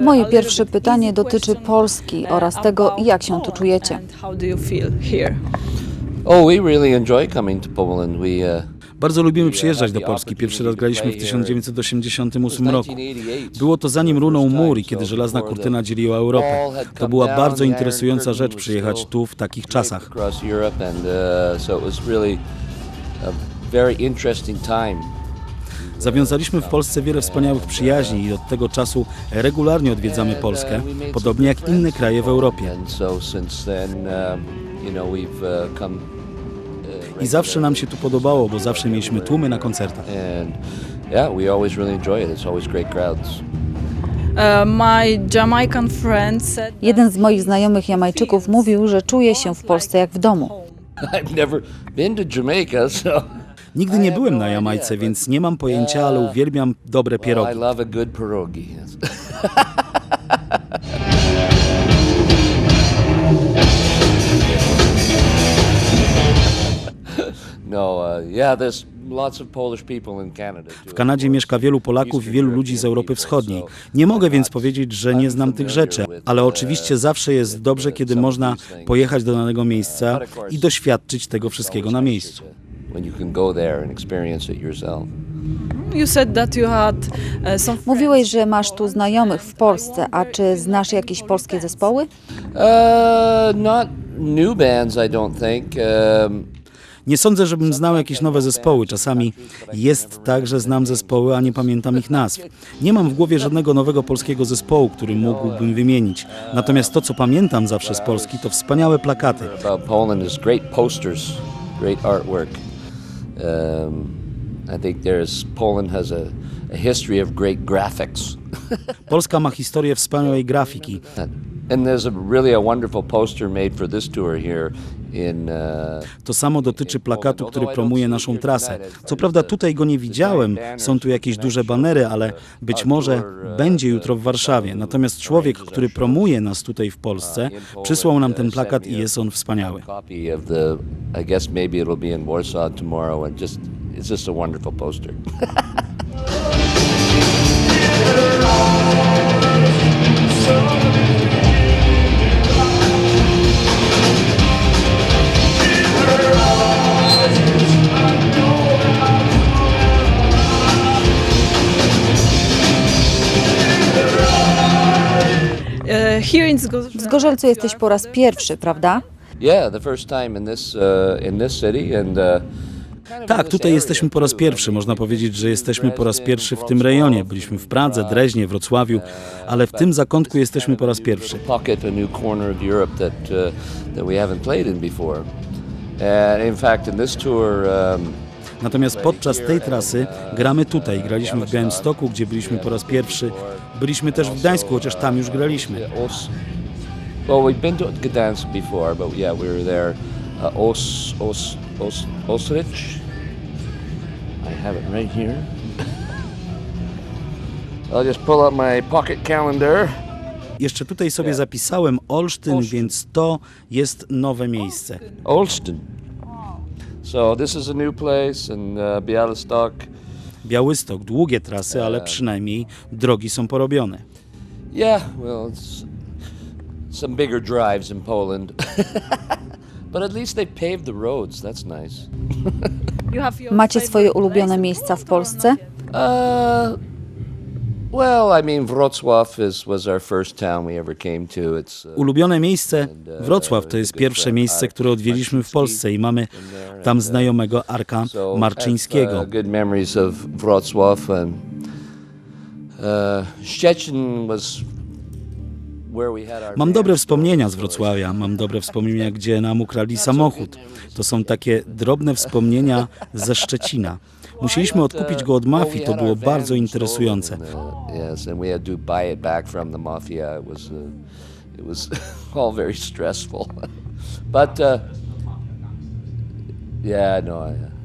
Moje little pierwsze pytanie dotyczy question, Polski uh, oraz tego, jak się tu czujecie. Oh, we really enjoy coming to Poland. We uh, Bardzo lubimy przyjeżdżać do Polski. Pierwszy raz graliśmy w 1988 roku. Było to zanim runął mur i kiedy żelazna kurtyna dzieliła Europę. To była bardzo interesująca rzecz przyjechać tu w takich czasach. uh, very interesting time. Zawiązaliśmy w Polsce wiele wspaniałych przyjaźni i od tego czasu regularnie odwiedzamy Polskę, podobnie jak inne kraje w Europie. Um, uh, uh, I zawsze nam się tu podobało, bo zawsze mieliśmy tłumy na koncertach. And yeah, we always really enjoy it. It's always great crowds. Uh, my Jamaican friend said that Jeden z moich znajomych Jamajczyków mówił, że czuje się w Polsce jak w domu. I've never been to Jamaica, so Nigdy nie byłem na Jamajce, więc nie mam pojęcia, ale uwielbiam dobre pierogi. no, uh. W Kanadzie mieszka wielu Polaków i wielu ludzi z Europy Wschodniej. Nie mogę więc powiedzieć, że nie znam tych rzeczy, ale oczywiście zawsze jest dobrze, kiedy można pojechać do danego miejsca i doświadczyć tego wszystkiego na miejscu. When you can go there and experience it yourself. you said that you had some Mówiłeś, że masz tu znajomych w Polsce, a czy znasz jakieś polskie zespoły? Uh, not new bands, I don't think. Um, Nie sądzę, żebym znał jakieś nowe zespoły. Czasami jest tak, że znam zespoły, a nie pamiętam ich nazw. Nie mam w głowie żadnego nowego polskiego zespołu, który mógłbym wymienić. Natomiast to, co pamiętam zawsze z Polski, to wspaniałe plakaty. Poland great posters, great artwork. Um, I think there's Poland has a, a history of great graphics. Polska ma historię wspaniałej grafiki. And there's a really a wonderful poster made for this tour here To samo dotyczy plakatu, który promuje naszą trasę. Co prawda tutaj go nie widziałem, są tu jakieś duże banery, ale być może będzie jutro w Warszawie. Natomiast człowiek, który promuje nas tutaj w Polsce, przysłał nam ten plakat i jest on wspaniały. it's just a wonderful poster. W Zgorzelcu jesteś po raz pierwszy, prawda? yeah, the first time in this uh, in this city and uh, Tak, tutaj jesteśmy po raz pierwszy. Można powiedzieć, że jesteśmy po raz pierwszy w tym rejonie. Byliśmy w Pradze, Dreźnie, Wrocławiu, ale w tym zakątku jesteśmy po raz pierwszy. Natomiast podczas tej trasy gramy tutaj. Graliśmy w Białymstoku, gdzie byliśmy po raz pierwszy. Byliśmy też w Gdańsku, chociaż tam już graliśmy. Well, we've been to Gdansk before, but yeah, we were there. Uh, Os, Os, Os, Osrich. I have it right here. I'll just pull up my pocket calendar. Jeszcze tutaj sobie zapisałem Olsztyn, więc to jest nowe miejsce. Olsztyn. So this is a new place in uh, Bialystok. Białystok, długie trasy, ale przynajmniej drogi są porobione. Yeah, well, it's some bigger drives in Poland. but at least they paved the roads. That's nice. Macie swoje ulubione miejsca w Polsce? Uh, well, I mean, Wrocław is, was our first town we ever came to. It's uh, Ulubione miejsce Wrocław to jest pierwsze miejsce, które odwiedziliśmy w Polsce i mamy tam znajomego Arka have, Marczyńskiego. uh, good memories of Wrocław and uh, Szczecin was Mam dobre wspomnienia z Wrocławia, mam dobre wspomnienia, gdzie nam ukradli samochód. To są takie drobne wspomnienia ze Szczecina. Musieliśmy odkupić go od mafii, to było bardzo interesujące. Uh, it was all very stressful. but uh, yeah, no. I,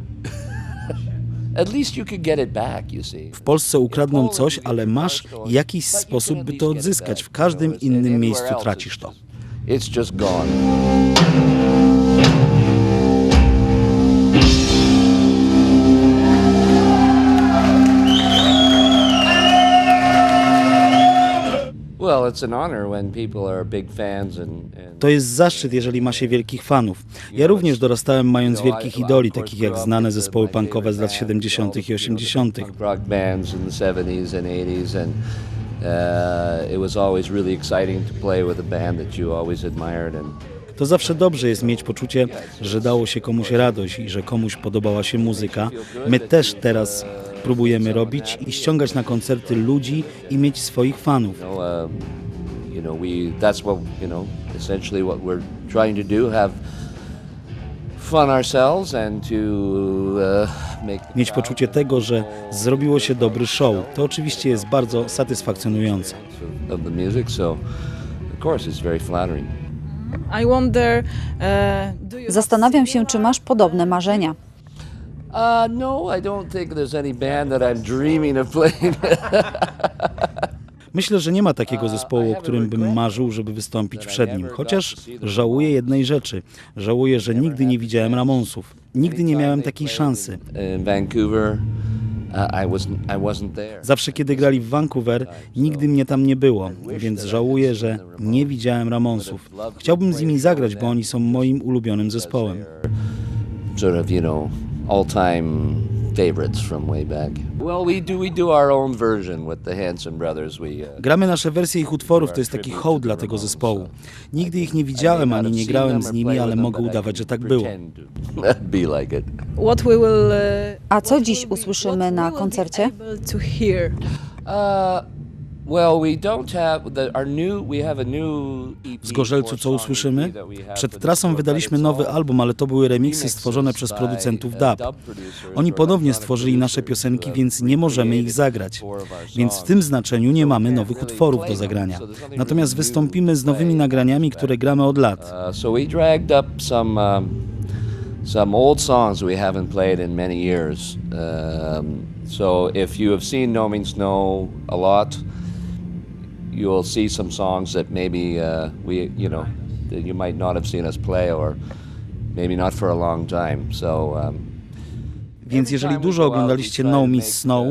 W Polsce ukradną coś, ale masz jakiś sposób, by to odzyskać. W każdym innym miejscu tracisz to. It's just gone. To jest zaszczyt, jeżeli ma się wielkich fanów. Ja również dorastałem mając wielkich idoli, takich jak znane zespoły punkowe z lat 70. i 80. punk rock bands in the 70s and 80s and uh, to zawsze dobrze jest mieć poczucie, że dało się komuś radość i że komuś podobała się muzyka. My też teraz próbujemy robić i ściągać na koncerty ludzi i mieć swoich fanów. You know, we that's what you know, essentially what we're trying to do, have fun ourselves and to uh, make Mieć poczucie tego, że zrobiło się dobry show. To oczywiście jest bardzo satysfakcjonujące. of, of the music. So, of course, it's very flattering. I wonder, uh, do you Zastanawiam się, czy masz podobne marzenia. Uh, no, I don't think there's any band that I'm dreaming of playing. Myślę, że nie ma takiego zespołu, o którym bym marzył, żeby wystąpić przed nim. Chociaż żałuję jednej rzeczy. Żałuję, że nigdy nie widziałem Ramonsów. Nigdy nie miałem takiej szansy. Uh. Zawsze kiedy grali w Vancouver, nigdy mnie tam nie było, więc żałuję, że nie widziałem Ramonsów. Chciałbym z nimi zagrać, bo oni są moim ulubionym zespołem. sort of, you know, all-time favorites from way back. Well, we do we do our own version with the Hanson Brothers. We uh, Gramy nasze wersje ich utworów, to jest taki hołd dla tego zespołu. Nigdy ich nie widziałem ani nie grałem z nimi, ale mogę udawać, że tak było. Be like it. what we will uh, A co dziś usłyszymy na koncercie? to hear? Uh, W Zgorzelcu co usłyszymy? Przed trasą wydaliśmy nowy album, ale to były remiksy stworzone przez producentów dub. Oni ponownie stworzyli nasze piosenki, więc nie możemy ich zagrać. Więc w tym znaczeniu nie mamy nowych utworów do zagrania. Natomiast wystąpimy z nowymi nagraniami, które gramy od lat. Uh, some um, some old songs we haven't played in many years. Um, so if you have seen No Means No a lot, you'll see some songs that maybe uh, we, you know, that you might not have seen us play or maybe not for a long time. So um, Więc jeżeli dużo oglądaliście No Miss Snow,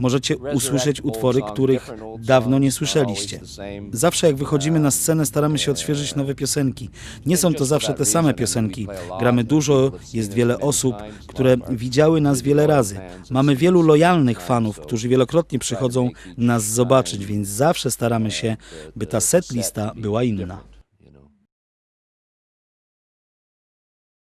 możecie usłyszeć utwory, których dawno nie słyszeliście. Zawsze jak wychodzimy na scenę, staramy się odświeżyć nowe piosenki. Nie są to zawsze te same piosenki. Gramy dużo, jest wiele osób, które widziały nas wiele razy. Mamy wielu lojalnych fanów, którzy wielokrotnie przychodzą nas zobaczyć, więc zawsze staramy się, by ta setlista była inna.